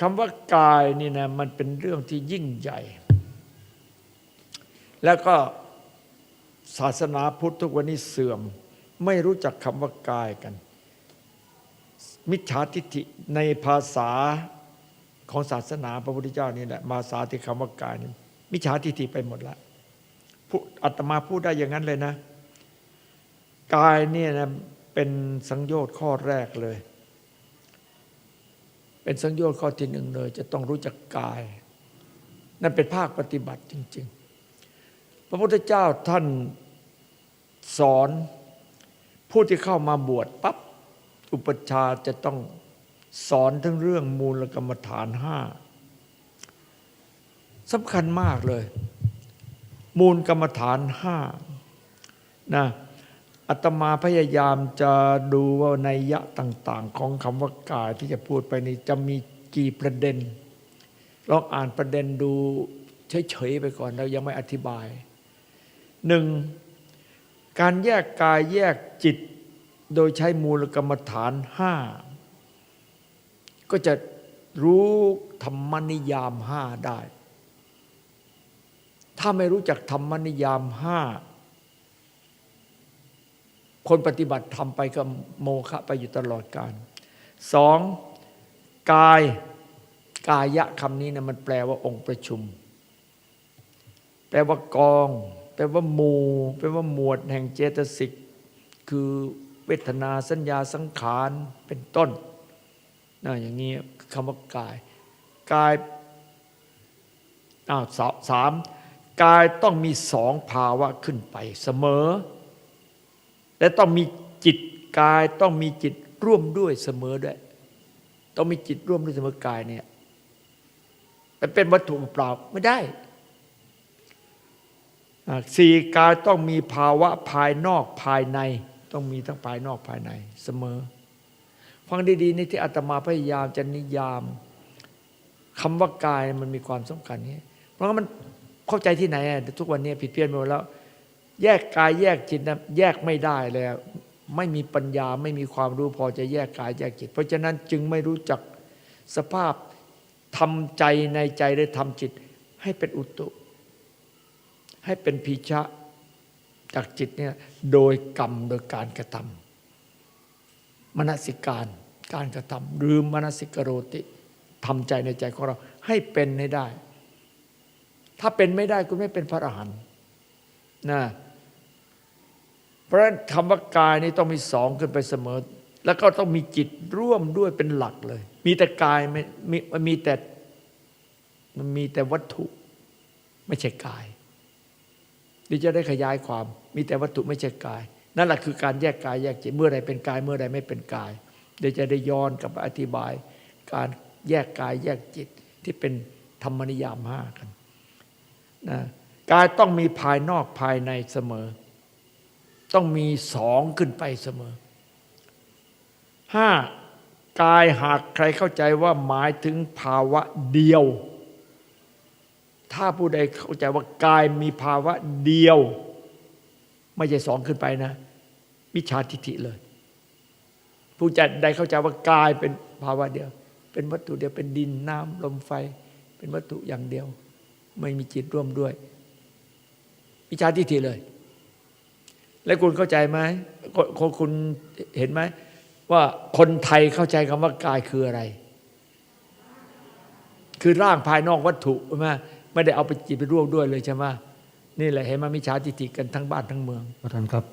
คำว่ากายนี่นะมันเป็นเรื่องที่ยิ่งใหญ่ แล้วก็ศาสนาพุทธทุกวันนี้เสื่อม ไม่รู้จักคำว่ากายกัน มิจฉาทิฏฐิในภาษาของศาสนาพระพุทธเจ้านี่แหละมาสาที่คำว่ากายนี่มิจฉาทิฏฐิไปหมดละอาตมาพูดได้อย่างนั้นเลยนะ กายเนี่ยนะเป็นสังโยชน์ข้อแรกเลย เป็นสังโยชน์ข้อที่หนึ่งเลย จะต้องรู้จักกาย นั่นเป็นภาคปฏิบัติจริง ๆ พระพุทธเจ้าท่านสอนผู้ที่เข้ามาบวชปั๊บอุปชาจะต้องสอนทั้งเรื่องมูลกรรมฐานห้าสำคัญมากเลย มูลกรรมฐานห้านะ อาตมาพยายามจะดูว่าในยยะต่าง ๆ ของคำว่ากายที่จะพูดไปนี้จะมีกี่ประเด็นลองอ่านประเด็นดูเฉยๆไปก่อนเรายังไม่อธิบายหนึ่งการแยกกายแยกจิต โดยใช้มูลกรรมฐานห้าก็จะรู้ธรรมนิยามห้าได้ ถ้าไม่รู้จักธรรมนิยามห้า คนปฏิบัติทำไปก็โมฆะไปอยู่ตลอดการสองกายกายะคำนี้นะมันแปลว่าองค์ประชุม แปลว่ากอง แปลว่าหมู่แปลว่าหมวดแห่งเจตสิก คือเวทนาสัญญาสังขารเป็นต้นนะอย่างนี้คำว่ากาย กายอ้าวสามกายต้องมีสองภาวะขึ้นไปเสมอ และต้องมีจิตกายต้องมีจิตร่วมด้วยเสมอด้วย ต้องมีจิตร่วมด้วยเสมอกายเนี่ยมันเป็นวัตถุเปล่าไม่ได้สี่กายต้องมีภาวะภายนอกภายใน ต้องมีทั้งภายนอกภายในเสมอ ฟังดีๆนี่ที่อาตมาพยายามจะนิยามคำว่ากายมันมีความสำคัญนี้เพราะว่ามันเข้าใจที่ไหนทุกวันนี้ผิดเพี้ยนไปหมดแล้ว แยกกายแยกจิตนะแยกไม่ได้เลยไม่มีปัญญาไม่มีความรู้พอจะแยกกายแยกจิต เพราะฉะนั้นจึงไม่รู้จักสภาพทำใจในใจได้ทำจิต ให้เป็นอุตุ ให้เป็นพีชะจากจิตเนี่ยโดยกรรมโดยการกระทำมนสิการการกระทำหรือมนสิกโรติทำใจในใจของเราให้เป็นให้ได้ ถ้าเป็นไม่ได้คุณไม่เป็นพระอรหันต์นะ ราะฉะนั้นคำว่ากายนี่ต้องมีสองขึ้นไปเสมอ แล้วก็ต้องมีจิตร่วมด้วยเป็นหลักเลย มีแต่กายไม่มีมันมีแต่มันมีแต่วัตถุไม่ใช่กายเดี๋ยวจะได้ขยายความ มีแต่วัตถุไม่ใช่กาย นั่นแหละคือการแยกกายแยกจิตเมื่อใดเป็นกายเมื่อใดไม่เป็นกายเดี๋ยวจะได้ย้อนกลับอธิบาย การแยกกายแยกจิตที่เป็นธรรมนิยามห้ากันนะกายต้องมีภายนอกภายในเสมอ ต้องมีสองขึ้นไปเสมอห้ากายหากใครเข้าใจว่าหมายถึงภาวะเดียว ถ้าผู้ใดเข้าใจว่ากายมีภาวะเดียว ไม่ใช่สองขึ้นไปนะมิจฉาทิฏฐิเลย ผู้ใจใดเข้าใจว่ากายเป็นภาวะเดียว เป็นวัตถุเดียวเป็นดินน้ำลมไฟ เป็นวัตถุอย่างเดียว ไม่มีจิตร่วมด้วยมิจฉาทิฏฐิเลย แล้วคุณเข้าใจไหมคนคุณเห็นไหมว่าคนไทยเข้าใจคำว่ากายคืออะไร คือร่างภายนอกวัตถุใช่ไหมไม่ได้เอาไปจิตไปร่วมด้วยเลยใช่ไหมนี่แหละเห็นไหมมิจฉาทิฏฐิกันทั้งบ้านทั้งเมืองประธานครับ